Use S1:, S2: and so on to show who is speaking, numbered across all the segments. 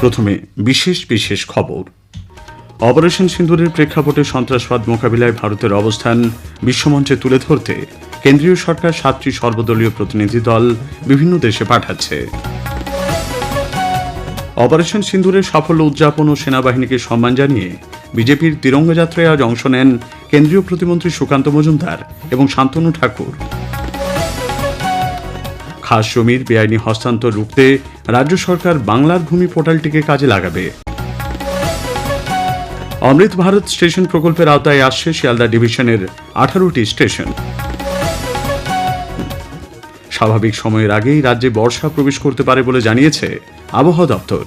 S1: প্রথমে বিশেষ বিশেষ খবর। অপারেশন সিন্দুরের প্রেক্ষাপটে সন্ত্রাসবাদ মোকাবিলায় ভারতের অবস্থান বিশ্বমঞ্চে তুলে ধরতে কেন্দ্রীয় সরকার সাতটি সর্বদলীয় প্রতিনিধি দল বিভিন্ন দেশে পাঠাচ্ছে। অপারেশন সিন্দুরের সাফল্য উদযাপন ও সেনাবাহিনীকে সম্মান জানিয়ে বিজেপির তিরঙ্গা যাত্রায় আজ অংশ নেন কেন্দ্রীয় প্রতিমন্ত্রী সুকান্ত মজুমদার এবং শান্তনু ঠাকুর। খাস জমির বেআইনি হস্তান্তর রুখতে রাজ্য সরকার বাংলার ভূমি পোর্টালটিকে কাজে লাগাবে। অমৃত ভারত স্টেশন প্রকল্পের আওতায় আসছে শিয়ালদা ডিভিশনের আঠারোটি স্টেশন। স্বাভাবিক সময়ের আগেই রাজ্যে বর্ষা প্রবেশ করতে পারে বলে জানিয়েছে আবহাওয়া দপ্তর।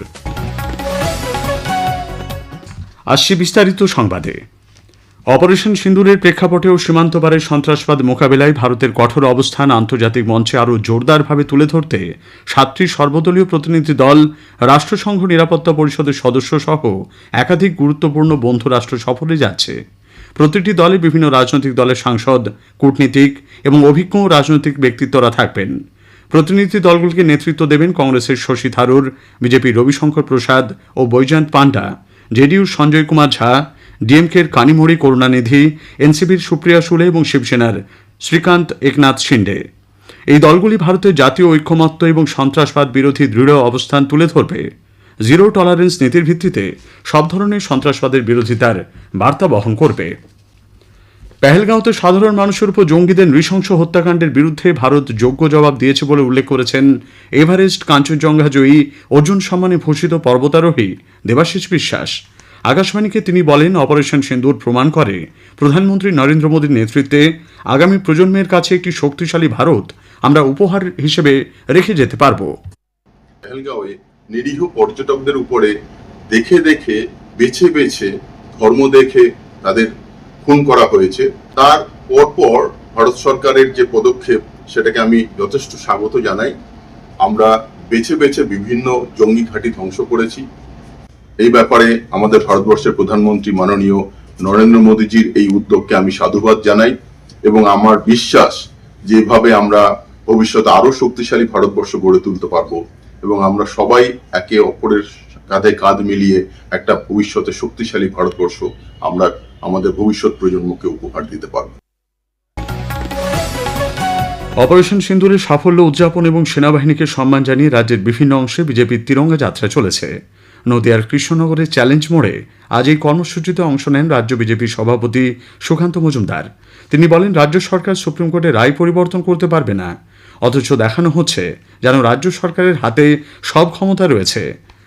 S1: আসছে বিস্তারিত সংবাদে। অপারেশন সিন্দুরের প্রেক্ষাপটে ও সীমান্ত পারের সন্ত্রাসবাদ মোকাবেলায় ভারতের কঠোর অবস্থান আন্তর্জাতিক মঞ্চে আরও জোরদারভাবে তুলে ধরতে সাতটি সর্বদলীয় প্রতিনিধি দল, রাষ্ট্রসংঘ নিরাপত্তা পরিষদের সদস্য সহ একাধিক গুরুত্বপূর্ণ বন্ধু রাষ্ট্র সফরে যাচ্ছে। প্রতিটি দলে বিভিন্ন রাজনৈতিক দলের সাংসদ, কূটনীতিক এবং অভিজ্ঞ রাজনৈতিক ব্যক্তিত্বরা থাকবেন। প্রতিনিধি দলগুলিকে নেতৃত্ব দেবেন কংগ্রেসের শশী থারুর বিজেপির রবিশঙ্কর প্রসাদ ও বৈজয়ন্ত পান্ডা জেডিইউর সঞ্জয় কুমার ঝা ডিএমকের কানিমোড়ি করুণানিধি, এনসিপির সুপ্রিয়া সুলে এবং শিবসেনার শ্রীকান্ত একনাথ শিন্ডে। এই দলগুলি ভারতের জাতীয় ঐক্যমত্য এবং সন্ত্রাসবাদ বিরোধী দৃঢ় অবস্থান তুলে ধরবে। জিরো টলারেন্স নীতির ভিত্তিতে সব ধরনের সন্ত্রাসবাদের বিরোধিতার বার্তা বহন করবে। পেহেলগাঁওতে সাধারণ মানুষের উপর জঙ্গিদের নৃশংস হত্যাকাণ্ডের বিরুদ্ধে ভারত যোগ্য জবাব দিয়েছে বলে উল্লেখ করেছেন এভারেস্ট কাঞ্চনজঙ্ঘা জয়ী অর্জুন সম্মানে ভূষিত পর্বতারোহী দেবাশিস বিশ্বাস। আকাশবাণীকে তিনি বলেন, অপারেশন সিন্দুর প্রমাণ করে, প্রধানমন্ত্রী নরেন্দ্র মোদীর নেতৃত্বে আগামী প্রজন্মের কাছে একটি শক্তিশালী ভারত আমরা উপহার হিসেবে রেখে যেতে পারব।
S2: নিরীহ পর্যটকদের উপরে দেখে দেখে, বেছে বেছে ধর্ম দেখে তাদের খুন করা হয়েছে। তার পরপর ভারত সরকারের যে পদক্ষেপ, সেটাকে আমি যথেষ্ট স্বাগত জানাই। আমরা বেছে বেছে বিভিন্ন জঙ্গি ঘাঁটি ধ্বংস করেছি। এই ব্যাপারে আমাদের ভারতবর্ষের প্রধানমন্ত্রী মাননীয় নরেন্দ্র মোদীজির এই উদ্যোগকে আমি সাধুবাদ জানাই এবং আমার বিশ্বাস যেভাবে আমরা ভবিষ্যতে আরও শক্তিশালী ভারতবর্ষ গড়ে তুলতে পারব এবং আমরা সবাই একে অপরের কাঁধে কাঁধ মিলিয়ে একটা ভবিষ্যতে শক্তিশালী ভারতবর্ষ আমরা আমাদের ভবিষ্যৎ প্রজন্মকে উপহার দিতে পারব।
S1: অপারেশন সিন্দুরের সাফল্য উদযাপন এবং সেনাবাহিনীকে সম্মান জানিয়ে রাজ্যের বিভিন্ন অংশে বিজেপির তিরঙ্গা যাত্রা চলেছে। নদিয়ার কৃষ্ণনগরের চ্যালেঞ্জ মোড়ে আজ এই কর্মসূচিতে অংশ নেন রাজ্য বিজেপির সভাপতি সুকান্ত মজুমদার। তিনি বলেন, রাজ্য সরকার সুপ্রিম কোর্টে রায় পরিবর্তন করতে পারবে না। অথচ দেখানো হচ্ছে যেন রাজ্য সরকারের হাতে সব ক্ষমতা রয়েছে।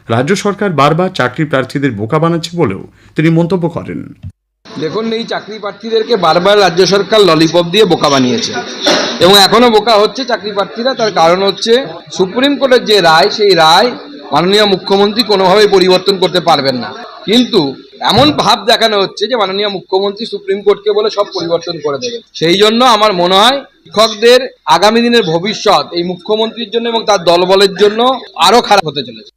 S1: রাজ্য সরকার বারবার চাকরি প্রার্থীদের বোকা বানাচ্ছে বলেও তিনি মন্তব্য করেন।
S3: দেখুন, এই চাকরি প্রার্থীদেরকে বারবার রাজ্য সরকার ললিপপ দিয়ে বোকা বানিয়েছে। এবং এখনও বোকা হচ্ছে চাকরি প্রার্থীরা। তার কারণ হচ্ছে, সুপ্রিম কোর্টের যে রায়, সেই রায় মাননীয় মুখ্যমন্ত্রী কোনোভাবেই পরিবর্তন করতে পারবেন না। কিন্তু এমন ভাব দেখানো হচ্ছে যে মাননীয় মুখ্যমন্ত্রী সুপ্রিম কোর্টকে বলে সব পরিবর্তন করে দেবেন সেই জন্য আমার মনে হয় শিক্ষকদের আগামী দিনের ভবিষ্যৎ এই মুখ্যমন্ত্রীর জন্য এবং তার দলবলের জন্য আরও খারাপ হতে চলেছে।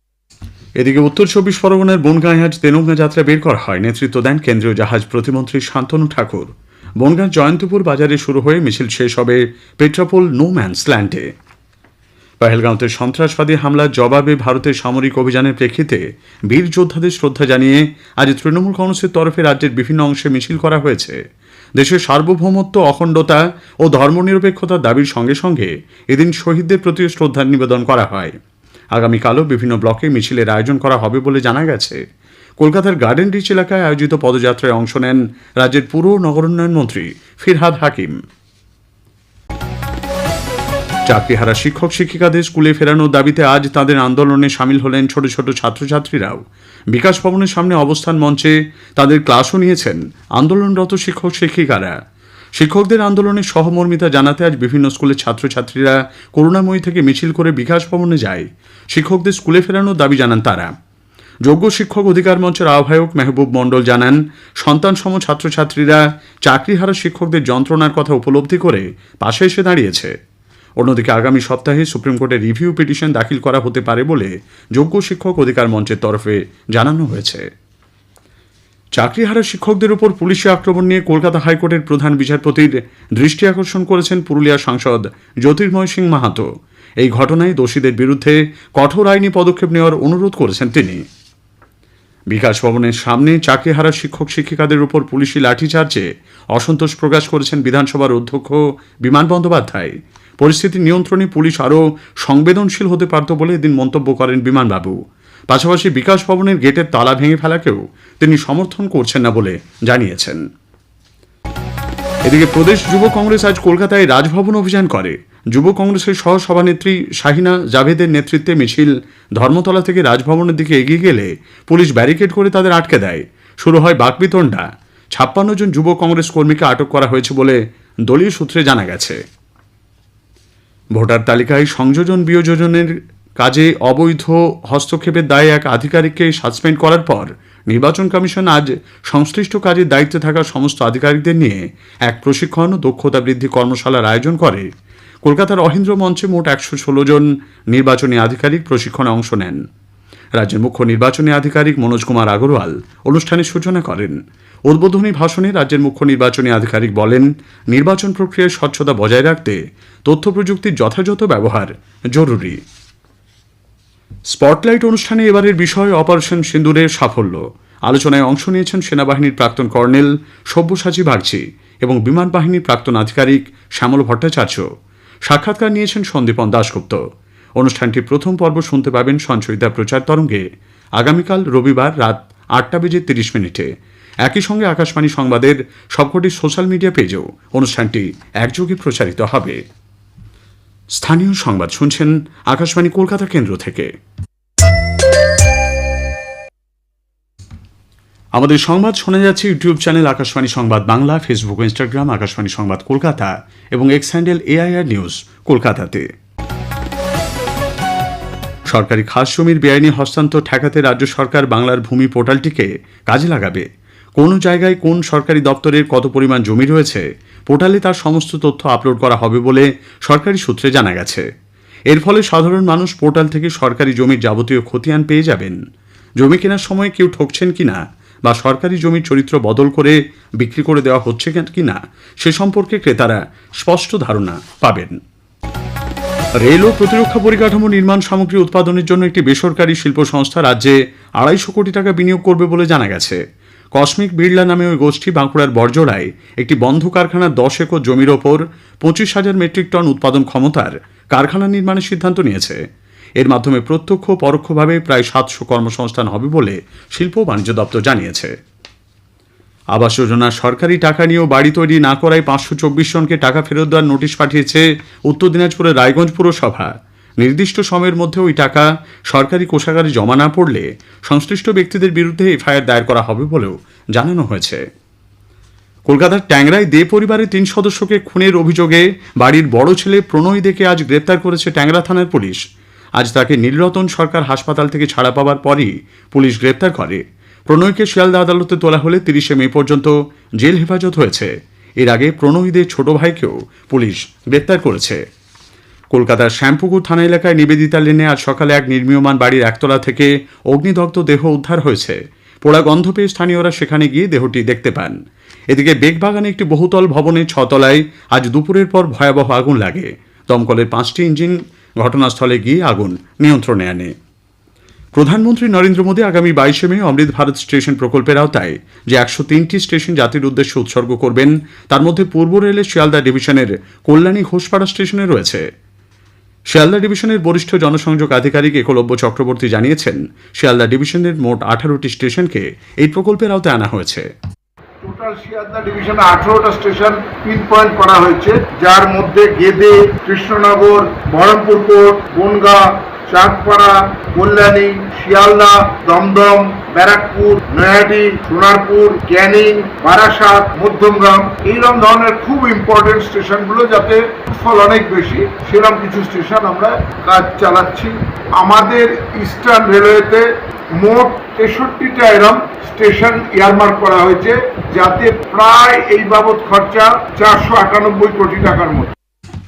S1: এদিকে উত্তর চব্বিশ পরগনার বনগাঁয় আজ তেনুঙ্গা যাত্রা বের করা হয়। নেতৃত্ব দেন কেন্দ্রীয় জাহাজ প্রতিমন্ত্রী শান্তনু ঠাকুর। বনগাঁ জয়ন্তপুর বাজারে শুরু হয়ে মিছিল শেষ হবে পেট্রাপোল নো ম্যান্স ল্যান্ডে। পহেলগাঁওতে সন্ত্রাসবাদী হামলার জবাবে ভারতের সামরিক অভিযানের প্রেক্ষিতে বীর যোদ্ধাদের শ্রদ্ধা জানিয়ে আজ তৃণমূল কংগ্রেসের তরফে রাজ্যের বিভিন্ন অংশে মিছিল করা হয়েছে। দেশের সার্বভৌমত্ব, অখণ্ডতা ও ধর্মনিরপেক্ষতার দাবির সঙ্গে সঙ্গে এদিন শহীদদের প্রতি শ্রদ্ধা নিবেদন করা হয়। আগামীকালও বিভিন্ন ব্লকে মিছিলের আয়োজন করা হবে বলে জানা গেছে। কলকাতার গার্ডেন রিচ এলাকায় আয়োজিত পদযাত্রায় অংশ নেন রাজ্যের পুর নগরোন্নয়ন মন্ত্রী ফিরহাদ হাকিম। চাকরিহারা শিক্ষক শিক্ষিকাদের স্কুলে ফেরানোর দাবিতে আজ তাদের আন্দোলনে সামিল হলেন ছোট ছোট ছাত্রছাত্রীরাও। বিকাশ ভবনের সামনে অবস্থান মঞ্চে তাদের ক্লাসও নিয়েছেন আন্দোলনরত শিক্ষক শিক্ষিকারা। শিক্ষকদের আন্দোলনের সহমর্মিতা জানাতে আজ বিভিন্ন স্কুলের ছাত্রছাত্রীরা করুণাময়ী থেকে মিছিল করে বিকাশ ভবনে যায়। শিক্ষকদের স্কুলে ফেরানোর দাবি জানান তারা। যোগ্য শিক্ষক অধিকার মঞ্চের আহ্বায়ক মেহবুব মণ্ডল জানান, সন্তান সম ছাত্রছাত্রীরা চাকরিহারা শিক্ষকদের যন্ত্রণার কথা উপলব্ধি করে পাশে এসে দাঁড়িয়েছে। অন্যদিকে আগামী সপ্তাহে সুপ্রিম কোর্টে রিভিউ পিটিশন দাখিল করা হতে পারে বলে যোগ্য শিক্ষক অধিকার মঞ্চের তরফে জানানো হয়েছে। চাকরিহারা শিক্ষকদের উপর পুলিশি আক্রমণ নিয়ে কলকাতা হাইকোর্টের প্রধান বিচারপতির দৃষ্টি আকর্ষণ করেছেন পুরুলিয়া সাংসদ জ্যোতির্ময় সিং মাহাতো। এই ঘটনায় দোষীদের বিরুদ্ধে কঠোর আইনি পদক্ষেপ নেওয়ার অনুরোধ করেছেন তিনি। বিকাশ ভবনের সামনে চাকরিহারা শিক্ষক শিক্ষিকাদের উপর পুলিশি লাঠিচার্জে অসন্তোষ প্রকাশ করেছেন বিধানসভার অধ্যক্ষ বিমান বন্দ্যোপাধ্যায়। পরিস্থিতি নিয়ন্ত্রণে পুলিশ আরও সংবেদনশীল হতে পারত বলে এদিন মন্তব্য করেন বিমানবাবু। পাশাপাশি বিকাশ ভবনের গেটের তালা ভেঙে ফেলাকেও তিনি সমর্থন করছেন না বলে জানিয়েছেন। এদিকে প্রদেশ যুব কংগ্রেস আজ কলকাতায় রাজভবন অভিযান করে। যুব কংগ্রেসের সহ সভানেত্রী শাহিনা জাভেদের নেতৃত্বে মিছিল ধর্মতলা থেকে রাজভবনের দিকে এগিয়ে গেলে পুলিশ ব্যারিকেড করে তাদের আটকে দেয়। শুরু হয় বাকবিতণ্ডা। ছাপ্পান্ন জন যুব কংগ্রেস কর্মীকে আটক করা হয়েছে বলে দলীয় সূত্রে জানা গেছে। ভোটার তালিকায় সংযোজন বিয়োজনের কাজে অবৈধ হস্তক্ষেপের দায়ে এক আধিকারিককে সাসপেন্ড করার পর নির্বাচন কমিশন আজ সংশ্লিষ্ট কাজের দায়িত্বে থাকা সমস্ত আধিকারিকদের নিয়ে এক প্রশিক্ষণ ও দক্ষতা বৃদ্ধি কর্মশালার আয়োজন করে। কলকাতার অহিন্দ্র মঞ্চে মোট একশো ষোলো জন নির্বাচনী আধিকারিক প্রশিক্ষণে অংশ নেন। রাজ্যের মুখ্য নির্বাচনী আধিকারিক মনোজ কুমার আগরওয়াল অনুষ্ঠানের সূচনা করেন। উদ্বোধনী ভাষণে রাজ্যের মুখ্য নির্বাচনী আধিকারিক বলেন, নির্বাচন প্রক্রিয়ায় স্বচ্ছতা বজায় রাখতে তথ্য প্রযুক্তির যথাযথ ব্যবহার জরুরি। স্পটলাইট অনুষ্ঠানে এবারের বিষয় অপারেশন সিন্দুরের সাফল্য। আলোচনায় অংশ নিয়েছেন সেনাবাহিনীর প্রাক্তন কর্নেল সব্যসাচী বাগচি এবং বিমান বাহিনীর প্রাক্তন আধিকারিক শ্যামল ভট্টাচার্য। সাক্ষাৎকার নিয়েছেন সন্দীপন দাশগুপ্ত। অনুষ্ঠানটির প্রথম পর্ব শুনতে পাবেন সঞ্চয়িতা প্রচার তরঙ্গে। আগামীকাল রবিবার রাত আটটা বেজে তিরিশ মিনিটে। একই সঙ্গে আকাশবাণী সংবাদের সবকটি সোশ্যাল মিডিয়া পেজেও অনুষ্ঠানটি একযোগে প্রচারিত হবে। স্থানীয় সংবাদ শুনছেন আকাশবাণী কলকাতা কেন্দ্র থেকে। আমাদের সংবাদ শোনা যাচ্ছে ইউটিউব চ্যানেল আকাশবাণী সংবাদ বাংলা, ফেসবুক, ইনস্টাগ্রাম, আকাশবাণী সংবাদ কলকাতা এবং এক্স হ্যান্ডেল এআইআর নিউজ কলকাতাতে। সরকারি খাস জমির বেআইনি হস্তান্তর ঠেকাতে রাজ্য সরকার বাংলার ভূমি পোর্টালটিকে কাজে লাগাবে। কোন জায়গায় কোন সরকারি দপ্তরের কত পরিমাণ জমি রয়েছে, পোর্টালে তার সমস্ত তথ্য আপলোড করা হবে বলে সরকারি সূত্রে জানা গেছে। এর ফলে সাধারণ মানুষ পোর্টাল থেকে সরকারি জমির যাবতীয় খতিয়ান পেয়ে যাবেন। জমি কেনার সময় কেউ ঠকছেন কিনা বা সরকারি জমির চরিত্র বদল করে বিক্রি করে দেওয়া হচ্ছে কিনা, সে সম্পর্কে ক্রেতারা স্পষ্ট ধারণা পাবেন। রেল ও প্রতিরক্ষা পরিকাঠামো নির্মাণ সামগ্রী উৎপাদনের জন্য একটি বেসরকারি শিল্প সংস্থা রাজ্যে আড়াইশো কোটি টাকা বিনিয়োগ করবে বলে জানা গেছে। কসমিক বিড়লা নামে ওই গোষ্ঠী বাঁকুড়ার বর্জরায় একটি বন্ধ কারখানার দশ একর জমির ওপর পঁচিশ হাজার মেট্রিক টন উৎপাদন ক্ষমতার কারখানা নির্মাণের সিদ্ধান্ত নিয়েছে। এর মাধ্যমে প্রত্যক্ষ পরোক্ষভাবে প্রায় সাতশো কর্মসংস্থান হবে বলে শিল্প বাণিজ্য দপ্তর জানিয়েছে। আবাস যোজনার সরকারি টাকা নিয়েও বাড়ি তৈরি না করায় পাঁচশো চব্বিশ জনকে টাকা ফেরত দেওয়ার নোটিশ পাঠিয়েছে উত্তর দিনাজপুরের রায়গঞ্জ পুরসভা। নির্দিষ্ট সময়ের মধ্যে ওই টাকা সরকারি কোষাগারে জমা না পড়লে সংশ্লিষ্ট ব্যক্তিদের বিরুদ্ধে এফআইআর দায়ের করা হবে বলেও জানানো হয়েছে। কলকাতার ট্যাংরায় দে পরিবারের তিন সদস্যকে খুনের অভিযোগে বাড়ির বড় ছেলে প্রণয় দেকে আজ গ্রেপ্তার করেছে ট্যাংরা থানার পুলিশ। আজ তাকে নীলরতন সরকার হাসপাতাল থেকে ছাড়া পাওয়ার পরই পুলিশ গ্রেপ্তার করে। প্রণয়কে শিয়ালদা আদালতে তোলা হলে তিরিশে মে পর্যন্ত জেল হেফাজত হয়েছে। এর আগে প্রণয়ীদের ছোট ভাইকেও পুলিশ গ্রেপ্তার করেছে। কলকাতার শ্যামপুকুর থানা এলাকায় নিবেদিতা লেনে আজ সকালে এক নির্মীয়মান বাড়ির একতলা থেকে অগ্নিদগ্ধ দেহ উদ্ধার হয়েছে। পোড়া গন্ধ পেয়ে স্থানীয়রা সেখানে গিয়ে দেহটি দেখতে পান। এদিকে বেগবাগানে একটি বহুতল ভবনের ছতলায় আজ দুপুরের পর ভয়াবহ আগুন লাগে। দমকলের পাঁচটি ইঞ্জিন ঘটনাস্থলে গিয়ে আগুন নিয়ন্ত্রণে আনে। প্রধানমন্ত্রী নরেন্দ্র মোদী আগামী বাইশে মে অমৃত ভারত স্টেশন প্রকল্পের আওতায় যে একশো তিনটি স্টেশন জাতির উদ্দেশ্যে উৎসর্গ করবেন, তার মধ্যে পূর্ব রেলের শিয়ালদা ডিভিশনের কল্যাণী ঘোষপাড়া স্টেশনে রয়েছে। শিয়ালদা ডিভিশনের বরিষ্ঠ জনসংযোগ আধিকারিক একলব্য চক্রবর্তী জানিয়েছেন, শিয়ালদা ডিভিশনের মোট আঠারোটি স্টেশনকে এই প্রকল্পের আওতায় আনা হয়েছে।
S4: টোটাল শিয়ালদা ডিভিশনে আঠারোটা স্টেশন পিন পয়েন্ট করা হয়েছে, যার মধ্যে গেদে, কৃষ্ণনগর, বহরমপুর কোট বনগা চাঁদপাড়া কল্যাণী, শিয়ালদা, দমদম, ব্যারাকপুর, নয়াটি, সোনারপুর ক্যানিং বারাসাত, মধ্যমগ্রাম, এইরকম ধরনের খুব ইম্পর্টেন্ট স্টেশনগুলো যাতে ফল অনেক বেশি, সেরকম কিছু স্টেশন আমরা কাজ চালাচ্ছি। আমাদের ইস্টার্ন রেলওয়েতে মোট তেষট্টিটা এরম স্টেশন ইয়ারমার্ক করা হয়েছে, যাতে প্রায় এই বাবদ খরচা চারশো আটানব্বই কোটি টাকার মতো।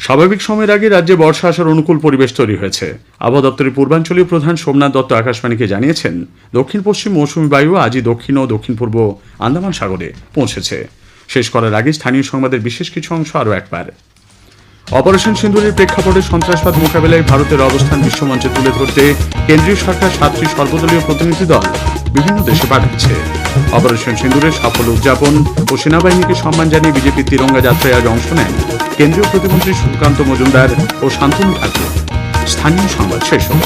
S1: স্বাভাবিক সময়ের আগে রাজ্যে বর্ষা আসার অনুকূল পরিবেশ তৈরি হয়েছে। আবহাওয়া দপ্তরের পূর্বাঞ্চলীয় প্রধান সোমনাথ দত্ত আকাশবাণীকে জানিয়েছেন, দক্ষিণ পশ্চিম মৌসুমী বায়ু আজই দক্ষিণ ও দক্ষিণ পূর্ব আন্দামান সাগরে পৌঁছেছে। শেষ করার আগে স্থানীয় সংবাদের বিশেষ কিছু অংশ আরও একবার। অপারেশন সিন্দুরের প্রেক্ষাপটে সন্ত্রাসবাদ মোকাবেলায় ভারতের অবস্থান বিশ্বমঞ্চে তুলে ধরতে কেন্দ্রীয় সরকার সাতটি সর্বদলীয় প্রতিনিধি দল বিভিন্ন দেশে পাঠাচ্ছে। অপারেশন সিন্দুরের সাফল্য উদযাপন ও সেনাবাহিনীকে সম্মান জানিয়ে বিজেপি তিরঙ্গা যাত্রায় আজ অংশ নেন কেন্দ্রীয় প্রতিমন্ত্রী সুকান্ত মজুমদার ও শান্তনু ঠাকুর। স্থানীয় সংবাদ শেষ হল।